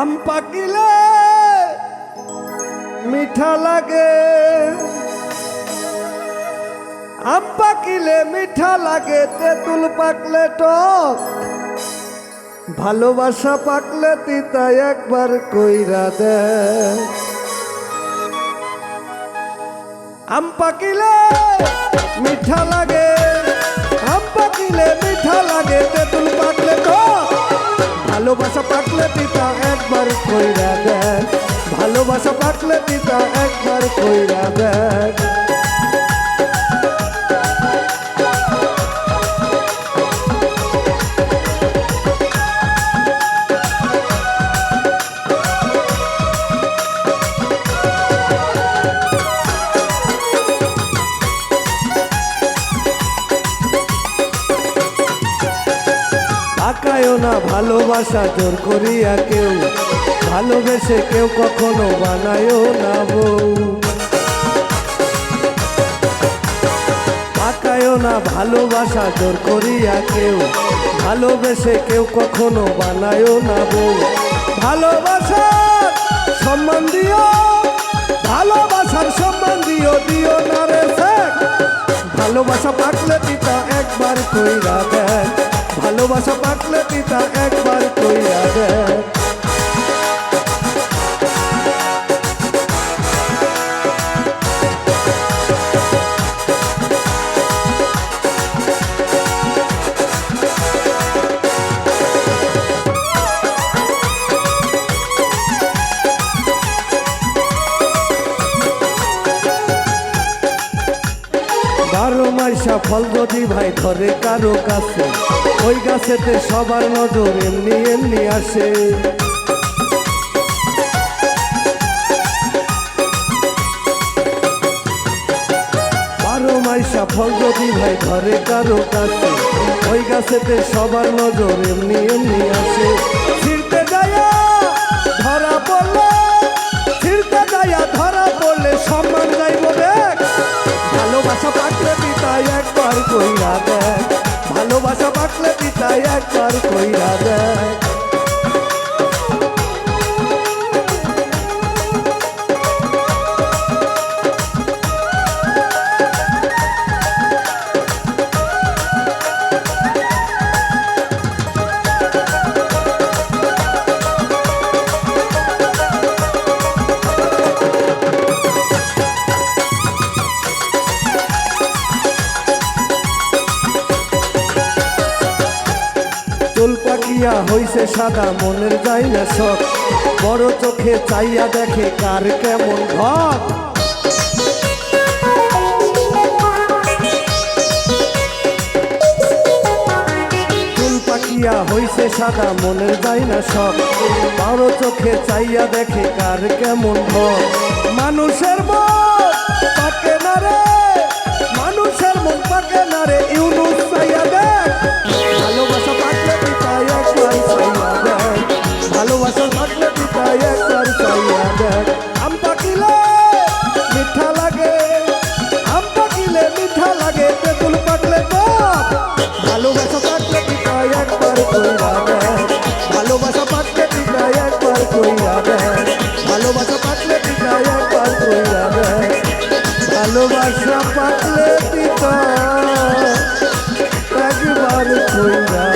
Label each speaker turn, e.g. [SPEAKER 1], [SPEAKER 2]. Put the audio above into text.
[SPEAKER 1] আম পাকিলে মিঠা লাগে। আম পাকিলে মিঠা লাগে, তেঁতুল পাকলে টক। ভালোবাসা পাকলে তিতা একবার কইরা দে। আম পাকিলে মিঠা লাগে, আম পাকিলে মিঠা লাগে। পাকলে পিতা একবার কইরা দেন। ভালোবাসা পাকলে পিতা একবার কইরা দেন। তাকায়ও না, ভালোবাসা জোর করিয়া কেউ। ভালোবেসে কেউ কখনো বানায়ও না বউ। তাকায়ও না, ভালোবাসা জোর করিয়া কেউ। ভালোবেসে কেউ কখনো বানায়ও না বউ। ভালোবাসা সম্মান দিও, ভালোবাসার সম্মান দিও দিও না রে ভালোবাসা পাকলে পিতা একবার কইরা দেন। ভালোবাসা পাকলে পিতা একবার কইরা দেন বারো মাইশা ফল যদি ভাই ধরে কারও কাছে। ওই গাছেতে সবার নজর এমনি এমনি আসে। ফল যদি ভাই ধরে কারও কাছে। ওই গাছেতে সবার নজর এমনি এমনি আসে। পাকলে পিতাই একবার কইরা দেখ পাকিয়া হইছে সাদা মনের যাই না বড় চোখে চাইয়া দেখে কার কেমন ঘর। হইছে সাদা মনের যাই না সব। বারো চোখে চাইয়া দেখে কার কেমন মানুষের মন পাকে না রে। কইরা দেখ ভালোবাসা পাতলে পিতাই একবার কইরা পিতা একবার কইরা